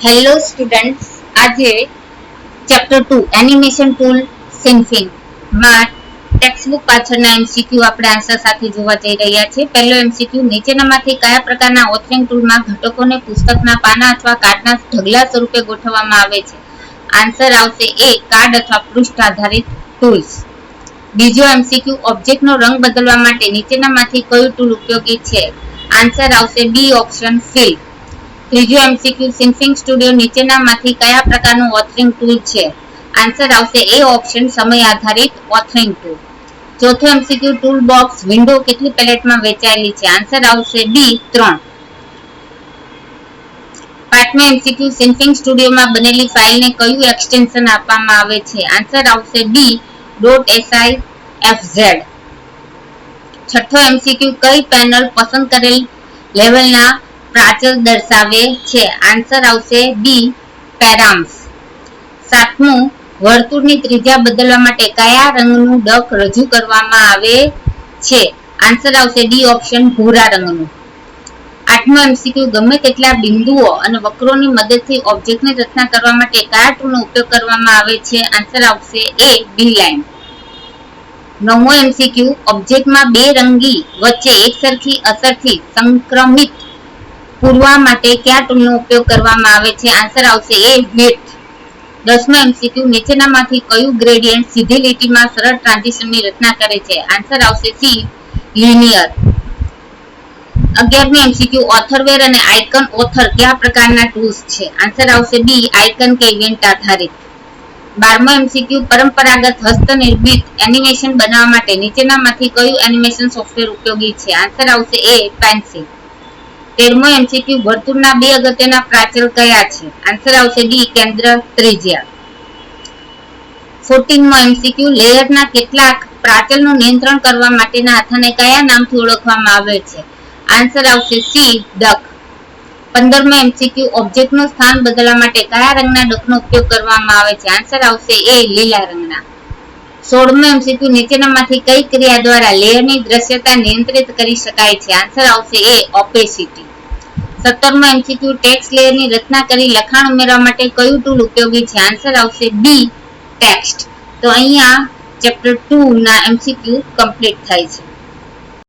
Hello students આજે chapter two animation tool સિન્ફિંગમાં textbook પાછળના એમસીક્યુ આપણે આન્સર સાથે જોવા જઈ રહ્યા છે પહેલો એમસીક્યુ નીચેનામાંથી કયા પ્રકારના ઓથરિંગ ટૂલમાં ઘટકોને પુસ્તકના પાના અથવા કાર્ડના ઢગલા સ્વરૂપે ગોઠવવામાં આવે છે? આન્સર આવશે એ, કાર્ડ અથવા પૃષ્ઠ આધારિત ટૂલ્સ બીજો એમસીક્યુ ઓબ્જેક્ટનો રંગ બદલવા માટે નીચેનામાંથી કયું ટૂલ ઉપયોગી છે? આન્સર આવશે બી ઓપ્શન ફિલ ત્રીજો એમસીક્યુ સિન્ફિંગ સ્ટુડિયો નીચેનામાંથી કયા પ્રકારનું ઓથરિંગ ટૂલ છે? આન્સર આવશે એ ઓપ્શન સમય આધારિત ઓથરિંગ ટૂલ ચોથો એમસીક્યુ ટૂલ બોક્સ વિન્ડો કેટલી પેલેટમાં વેચાયેલી છે? આન્સર આવશે બી ત્રણ. પાંચમો એમસીક્યુ સિન્ફિંગ સ્ટુડિયોમાં બનેલી ફાઇલને કયું એક્સટેન્શન આપવામાં આવે છે? આન્સર આવશે B dot SI F Z છઠ્ઠો એમસીક્યુ કઈ પેનલ પસંદ કરેલ લેવલના પ્રાચલ દર્શાવે છે. આન્સર આવશે બી પેરામ્સ સાતમું, વર્તુળની ત્રિજ્યા બદલવા માટે કયા રંગનું ડક રજૂ કરવામાં આવે છે? આન્સર આવશે ડી ઓપ્શન ભૂરા રંગનું. આઠમો એમસીક્યુ ગમે તેટલા બિંદુઓ અને વક્રોની મદદથી ઓબ્જેક્ટની રચના કરવા માટે કયા ટૂલનો ઉપયોગ કરવામાં આવે છે? આન્સર આવશે એ બી લાઇન નવમો એમસીક્યુ ઓબ્જેક્ટમાં બે રંગી વચ્ચે એકસરખી, અસરથી સંક્રમિત પૂરવા માટે કયા ટૂલનો ઉપયોગ કરવામાં આવે છે? આન્સર આવશે એ વિડ્થ દસમો એમસીક્યુ નીચેનામાંથી કયું ગ્રેડિયન્ટ સીધી લીટીમાં સરળ ટ્રાન્ઝિશનની રચના કરે છે? આન્સર આવશે સી લિનિયર અગિયારમી એમસીક્યુ ઓથરવેર અને આઇકન ઓથર કયા પ્રકારના ટૂલ્સ છે? આન્સર આવશે બી આઇકન કે ઇવેન્ટ આધારિત. બારમો એમસીક્યુ પરંપરાગત હસ્તનિર્મિત એનિમેશન બનાવવા માટે નીચેનામાંથી કયું એનિમેશન સોફ્ટવેર ઉપયોગી છે? આન્સર આવશે એ પેન્સિલ તેરમો એમસીક્યુ વર્તુળના બે અગત્યના પ્રાચલ કયા છે? આન્સર આવશે ડી કેન્દ્ર, ત્રિજ્યા. ફોર્ટીનમો એમસીક્યુ લેયરના કેટલાક પ્રાચલનું નિયંત્રણ કરવા માટેના હાથાને કયા નામથી ઓળખવામાં આવે છે? આન્સર આવશે સી ડક. પંદરમો એમસીક્યુ ઓબ્જેક્ટનું સ્થાન બદલવા માટે કયા રંગના ડકનો ઉપયોગ કરવામાં આવે છે? આન્સર આવશે એ લીલા રંગના. સોળમો એમસીક્યુ નીચેનામાંથી કઈ ક્રિયા દ્વારા લેયરની દ્રશ્યતા નિયંત્રિત કરી શકાય છે? આન્સર આવશે એ ઓપેસિટી સત્તરમો એમસીક્યુ ટેક્સ્ટ લેયરની રચના કરી લખાણ ઉમેરવા માટે કયું ટૂલ ઉપયોગી છે? આન્સર આવશે બી ટેક્સ્ટ તો અહીંયા ચેપ્ટર ટુ ના એમસીક્યુ કમ્પ્લીટ થાય છે.